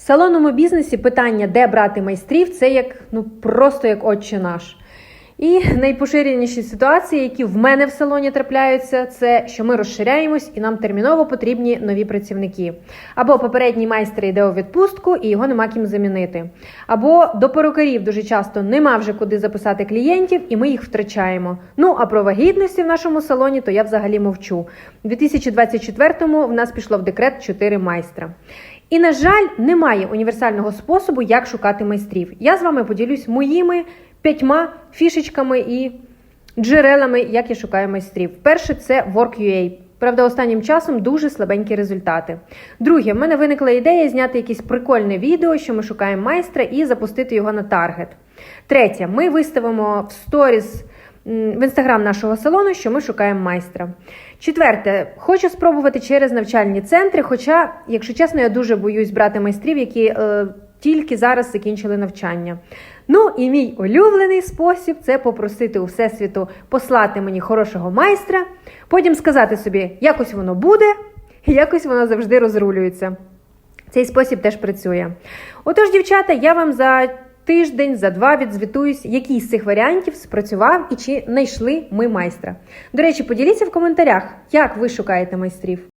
В салонному бізнесі питання, де брати майстрів, це як ну просто як отче наш. І найпоширеніші ситуації, які в мене в салоні трапляються, це що ми розширяємось і нам терміново потрібні нові працівники. Або попередній майстер йде у відпустку і його нема ким замінити. Або до перукарів дуже часто нема вже куди записати клієнтів, і ми їх втрачаємо. Ну а про вагітності в нашому салоні то я взагалі мовчу. У 2024-му в нас пішло в декрет 4 майстра. І, на жаль, немає універсального способу, як шукати майстрів. Я з вами поділюсь моїми п'ятьма фішечками і джерелами, як я шукаю майстрів. Перше це Work.ua. Правда, останнім часом дуже слабенькі результати. Друге, в мене виникла ідея зняти якесь прикольне відео, що ми шукаємо майстра, і запустити його на таргет. Третє, ми виставимо в сторіс в інстаграм нашого салону, що ми шукаємо майстра. Четверте, хочу спробувати через навчальні центри. Хоча, якщо чесно, я дуже боюсь брати майстрів, які е, тільки зараз закінчили навчання. Ну і мій улюблений спосіб це попросити у всесвіту послати мені хорошого майстра, потім сказати собі, якось воно буде, і якось воно завжди розрулюється. Цей спосіб теж працює. Отож, дівчата, я вам за тиждень, за два відзвітуюсь, який з цих варіантів спрацював і чи знайшли ми майстра. До речі, поділіться в коментарях, як ви шукаєте майстрів.